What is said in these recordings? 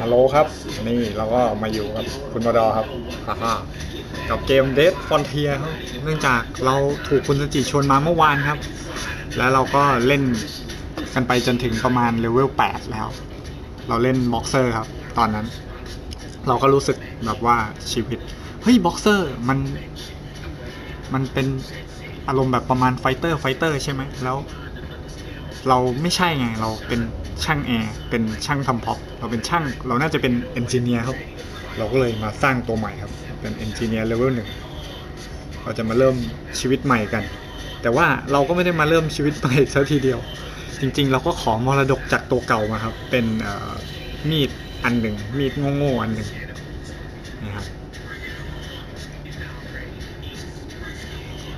ฮัลโหลครับ นี่เราก็มาอยู่กับคุณบดอครับฮ่าฮ่ากับเกม Dead Frontier ครับ เนื่องจากเราถูกคุณสจิชวนมาเมื่อวานครับ แล้วเราก็เล่นกันไปจนถึงประมาณเลเวล8แล้ว เราเล่นบ็อกเซอร์ครับ ตอนนั้น เราก็รู้สึกแบบว่าชีวิต เฮ้ยบ็อกเซอร์มัน มันเป็นอารมณ์แบบประมาณไฟเตอร์ไฟเตอร์ใช่ไหมแล้ว เราไม่ใช่ไงเราเป็น ช่างแอร์เป็นช่างทำพ็อปเราเป็นช่างเราน่าจะเป็นเอนจิเนียร์ครับ เราก็เลยมาสร้างตัวใหม่ครับ เป็นเอนจิเนียร์เลเวลหนึ่งเราจะมาเริ่มชีวิตใหม่กัน แต่ว่าเราก็ไม่ได้มาเริ่มชีวิตใหม่ซะทีเดียว จริงๆ เราก็ขอมรดกจากตัวเก่ามาครับ เป็นมีดอันหนึ่งมีดโง่ๆอันหนึ่งนะครับ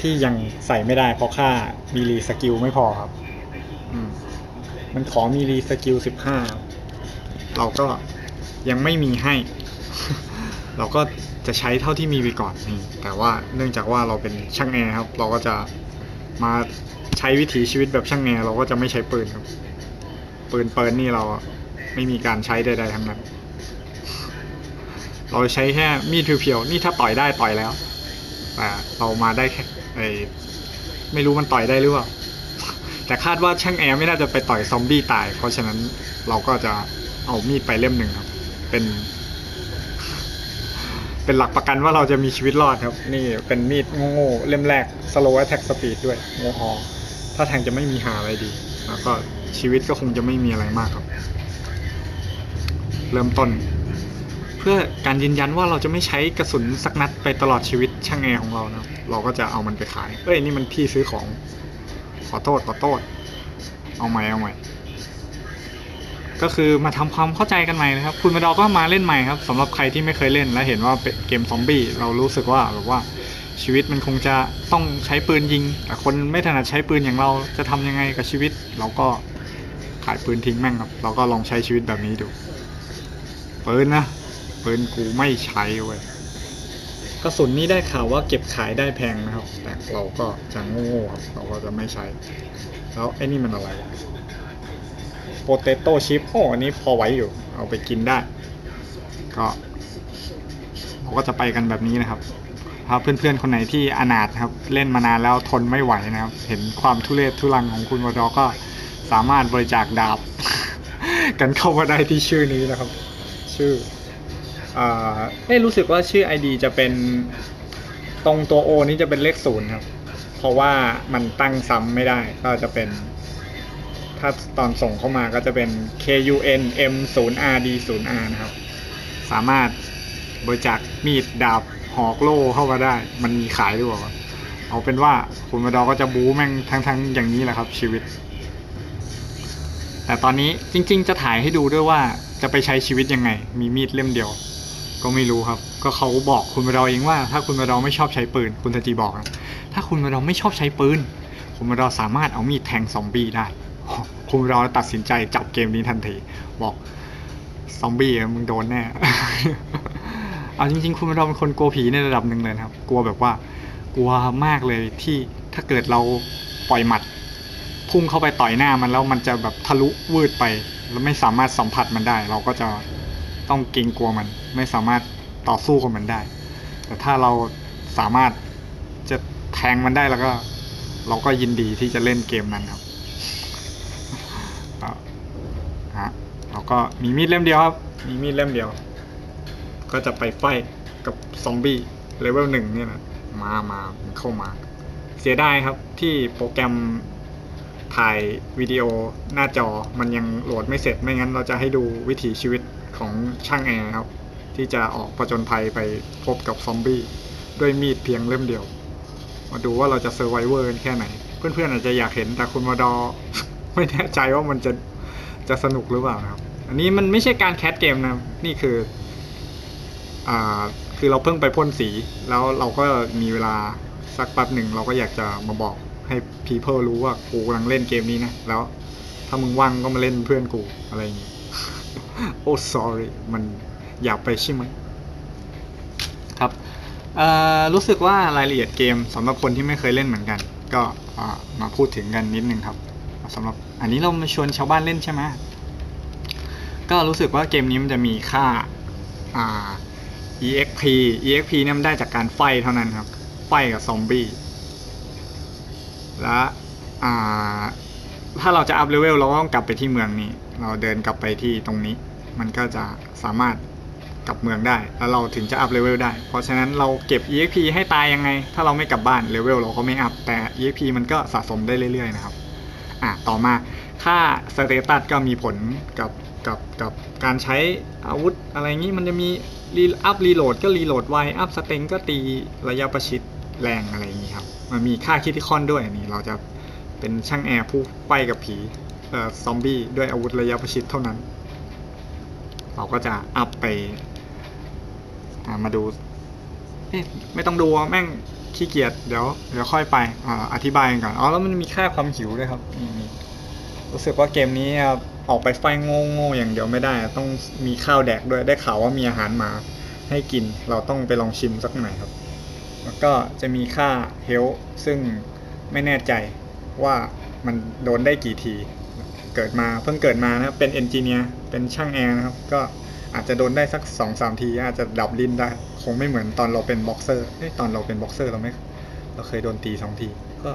ที่ยังใส่ไม่ได้เพราะค่ามีรีสกิลไม่พอครับ อืม มันขอมีรีสกิลสิบห้าเราก็ยังไม่มีให้ เราก็จะใช้เท่าที่มีไปก่อนนี่แต่ว่าเนื่องจากว่าเราเป็นช่างแอร์ครับ เราก็จะมาใช้วิถีชีวิตแบบช่างแอร์เราก็จะไม่ใช้ปืนครับ ปืนเปินนี่เราไม่มีการใช้ใดๆทั้งนั้น เราใช้แค่มีดเพียวๆนี่ถ้าต่อยได้ต่อยแล้วแต่เรามาได้แค่ไอไม่รู้มันต่อยได้หรือเปล่า แต่คาดว่าช่างแอร์ไม่น่าจะไปต่อยซอมบี้ตาย เพราะฉะนั้นเราก็จะเอามีดไปเล่มหนึ่งครับ เป็น เป็นหลักประกันว่าเราจะมีชีวิตรอดครับ นี่เป็นมีดโง่ๆเล่มแรก slow attack speed ด้วยโง่ฮอถ้าทางจะไม่มีหาอะไรดี แล้วก็ชีวิตก็คงจะไม่มีอะไรมากครับ เริ่มต้น เพื่อการยืนยันว่าเราจะไม่ใช้กระสุนสักนัดไปตลอดชีวิตช่างแอร์ของเรานะครับเราก็จะเอามันไปขายเอ้ยนี่มันที่ซื้อของ ขอโทษขอโทษ เอาใหม่เอาใหม่ ก็คือมาทำความเข้าใจกันใหม่นะครับ คุณมาดอก็มาเล่นใหม่ครับสำหรับใครที่ไม่เคยเล่นและเห็นว่าเป็นเกมซอมบี้เรารู้สึกว่าแบบว่าชีวิตมันคงจะต้องใช้ปืนยิง แต่คนไม่ถนัดใช้ปืนอย่างเราจะทำยังไงกับชีวิต เราก็ขายปืนทิ้งแม่งครับ เราก็ลองใช้ชีวิตแบบนี้ดูปืนนะปืนกูไม่ใช้เว้ย กระสุนนี้ได้ข่าวว่าเก็บขายได้แพงนะครับ แต่เราก็จะโง่ๆครับเราก็จะไม่ใช้ แล้วไอ้นี่มันอะไรโปเตโต้ชิพโอ้อันนี้พอไหวอยู่ เอาไปกินได้ ก็เราก็จะไปกันแบบนี้นะครับ ถ้าเพื่อนๆคนไหนที่อนาถครับ เล่นมานานแล้วทนไม่ไหวนะครับ เห็นความทุเรศทุลังของคุณวดอก็สามารถบริจาคดาบ กันเข้ามาได้ที่ชื่อนี้นะครับ ชื่อ เอ้รู้สึกว่าชื่อ ID จะเป็นตรงตัว O นี้จะเป็นเลขศูนย์ครับ เพราะว่ามันตั้งซ้ำไม่ได้ ก็จะเป็น ถ้าตอนส่งเข้ามาก็จะเป็น KUN M 0 R D 0 R นะครับ สามารถบริจาคมีดดาบหอกโล่เข้ามาได้ มันมีขายด้วยวะเอาเป็นว่าคุณมาดอก็จะบู๊แม่งทั้งๆอย่างนี้แหละครับ ชีวิต แต่ตอนนี้จริง ๆ จะถ่ายให้ดูด้วยว่าจะไปใช้ชีวิตยังไง มีมีดเล่มเดียว ก็ไม่รู้ครับ ก็เขาบอกคุณมาดอเองว่า ถ้าคุณมาดอไม่ชอบใช้ปืน คุณทจีบอกนะถ้าคุณมาดอไม่ชอบใช้ปืน คุณมาดอสามารถเอามีดแทงซอมบี้ได้ คุณมาดอตัดสินใจจับเกมนี้ทันที บอกซอมบี้มึงโดนแน่ เอาจริง ๆ คุณมาดอเป็นคนกลัวผีในระดับหนึ่งเลยครับ กลัวแบบว่า กลัวมากเลยที่ถ้าเกิดเราปล่อยหมัดพุ่งเข้าไปต่อยหน้ามันแล้วมันจะแบบทะลุวืดไป แล้วไม่สามารถสัมผัสมันได้ เราก็จะ ต้องเกรงกลัวมัน ไม่สามารถต่อสู้กับมันได้ แต่ถ้าเราสามารถจะแทงมันได้แล้วก็ เราก็ยินดีที่จะเล่นเกมนั้นครับฮะเราก็มีมีดเล่มเดียวครับ มีมีดเล่มเดียว ก็จะไปไฟกับซอมบี้เลเวลหนึ่งเนี่ยนะมามาเข้ามา เสียดายครับที่โปรแกรมถ่ายวิดีโอหน้าจอมันยังโหลดไม่เสร็จไม่งั้นเราจะให้ดูวิถีชีวิต ของช่างแอร์ครับ ที่จะออกผจญภัยไปพบกับซอมบี้ด้วยมีดเพียงเล่มเดียว มาดูว่าเราจะเซอร์ไวเวอร์กันแค่ไหน เพื่อนๆอาจจะอยากเห็นแต่คุณมาดอ ไม่แน่ใจว่ามันจะจะสนุกหรือเปล่านะครับ อันนี้มันไม่ใช่การแคสเกมนะ นี่คืออ่าคือเราเพิ่งไปพ่นสี แล้วเราก็มีเวลาสักแป๊บหนึ่งเราก็อยากจะมาบอกให้ people รู้ว่ากูกำลังเล่นเกมนี้นะ แล้วถ้ามึงว่างก็มาเล่นเพื่อนกูอะไรอย่างงี้ โอ้ sorry มันอยากไปใช่ไหมครับรู้สึกว่ารายละเอียดเกมสำหรับคนที่ไม่เคยเล่นเหมือนกัน ก็มาพูดถึงกันนิดนึงครับสำหรับอันนี้เรามาชวนชาวบ้านเล่นใช่ไหมก็รู้สึกว่าเกมนี้มันจะมีค่าอ่า exp exp เนี่ยมันได้จากการไฟเท่านั้นครับ ไฟกับซอมบี้และถ้าเราจะอัพเลเวลเราก็ต้องกลับไปที่เมืองนี้ เราเดินกลับไปที่ตรงนี้ มันก็จะสามารถกลับเมืองได้ แล้วเราถึงจะอัพเลเวลได้ เพราะฉะนั้นเราเก็บ exp ให้ตายยังไง ถ้าเราไม่กลับบ้านเลเวลเราก็ไม่อัพ แต่ exp มันก็สะสมได้เรื่อยๆนะครับ อะ ต่อมาค่าสเตตัสก็มีผลกับกับกับการใช้อาวุธอะไรงี้มันจะมีรีอัพรีโหลดก็รีโหลดไวอัพสเต็งก็ตีระยะประชิดแรงอะไรอย่างงี้ครับ มันมีค่าคิติคอนด้วยนี่เราจะเป็นช่างแอร์ผู้ไฟกับผี ซอมบี้ด้วยอาวุธระยะประชิดเท่านั้น เราก็จะอัพไปามาดูไม่ต้องดูแม่งขี้เกียจเดี๋ยวเดี๋ยวค่อยไปออธิบายกันก่อนอ๋อแล้วมันมีค่าความหิวด้วยครับรู้สึกว่าเกมนี้ออกไปไฟโง่โง่ๆอย่างเดียวไม่ได้ ต้องมีข้าวแดกด้วยได้ข่าวว่ามีอาหารมาให้กิน เราต้องไปลองชิมสักหน่อยครับ แล้วก็จะมีค่าเฮลซึ่งไม่แน่ใจว่ามันโดนได้กี่ที เกิดมาเพิ่งเกิดมานะครับเป็นเอนจิเนียร์เป็นช่างแอร์นะครับ ก็อาจจะโดนได้สักสองสามที อาจจะดับลิ้นได้ คงไม่เหมือนตอนเราเป็นบ็อกเซอร์ตอนเราเป็นบ็อกเซอร์เราไม่เราเคยโดนตีสองที ก็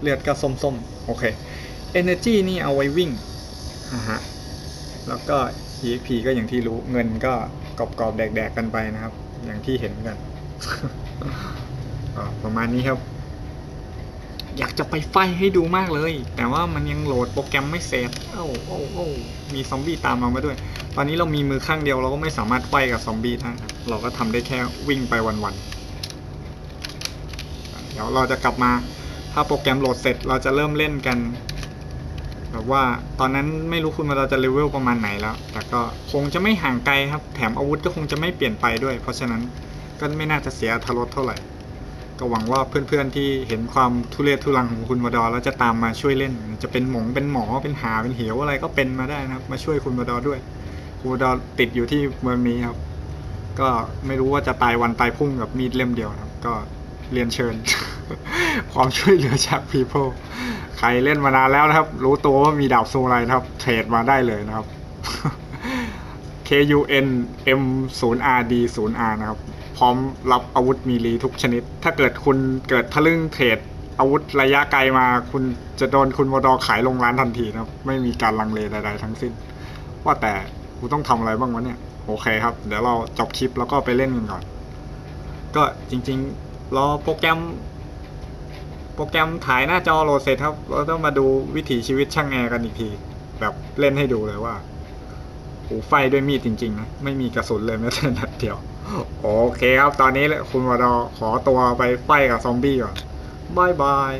เลือดก็ส้มๆ โอเค Energy นี่เอาไว้วิ่งอ่าฮะแล้วก็ EXP ก็อย่างที่รู้เงินก็กรอบๆ แดกๆ กันไปนะครับ อย่างที่เห็นกัน ประมาณนี้ครับ อยากจะไปไฟให้ดูมากเลย แต่ว่ามันยังโหลดโปรแกรมไม่เสร็จโอ้โอ้โอ้มีซอมบี้ตามเรามาด้วย ตอนนี้เรามีมือข้างเดียวเราก็ไม่สามารถไฟกับซอมบี้ได้เราก็ทำได้แค่วิ่งไปวันๆเดี๋ยวเราจะกลับมา ถ้าโปรแกรมโหลดเสร็จเราจะเริ่มเล่นกันแบบว่าตอนนั้นไม่รู้คุณว่าเราจะเลเวลประมาณไหนแล้ว แต่ก็คงจะไม่ห่างไกลครับ แถมอาวุธก็คงจะไม่เปลี่ยนไปด้วย เพราะฉะนั้นก็ไม่น่าจะเสียอรรถเท่าไหร่ ก็หวังว่าเพื่อนๆที่เห็นความทุเรศทุรังของคุณวดอแล้วจะตามมาช่วยเล่น จะเป็นหมงเป็นหมอเป็นหาเป็นเหวอะไรก็เป็นมาได้นะครับ มาช่วยคุณวดอด้วยคุณวดอติดอยู่ที่เมืองนี้ครับ ก็ไม่รู้ว่าจะตายวันตายพุ่งกับมีดเล่มเดียวนะครับ ก็เรียนเชิญ ความช่วยเหลือจาก people ใครเล่นมานานแล้วนะครับ รู้ตัวว่ามีดาบซูไรนะครับ เทรดมาได้เลยนะครับ K U N M 0 R D 0 R นะครับ พร้อมรับอาวุธมีลีทุกชนิด ถ้าเกิดคุณเกิดทะลึ่งเทรดอาวุธระยะไกลมา คุณจะโดนคุณวดอขายลงร้านทันทีนะครับไม่มีการลังเลใดๆทั้งสิ้น ว่าแต่กูต้องทำอะไรบ้างวะเนี่ย โอเคครับ เดี๋ยวเราจบคลิปแล้วก็ไปเล่นกันก่อน ก็จริงๆรอโปรแกรม โปรแกรมถ่ายหน้าจอโหลดเสร็จครับ เราต้องมาดูวิถีชีวิตช่างแอร์กันอีกที แบบเล่นให้ดูเลยว่าโอ้ไฟด้วยมีดจริงๆนะไม่มีกระสุนเลยแม้แต่นัดเดียว โอเคครับ ตอนนี้คุณวดอขอตัวไปไฟกับซอมบี้ก่อนบายบาย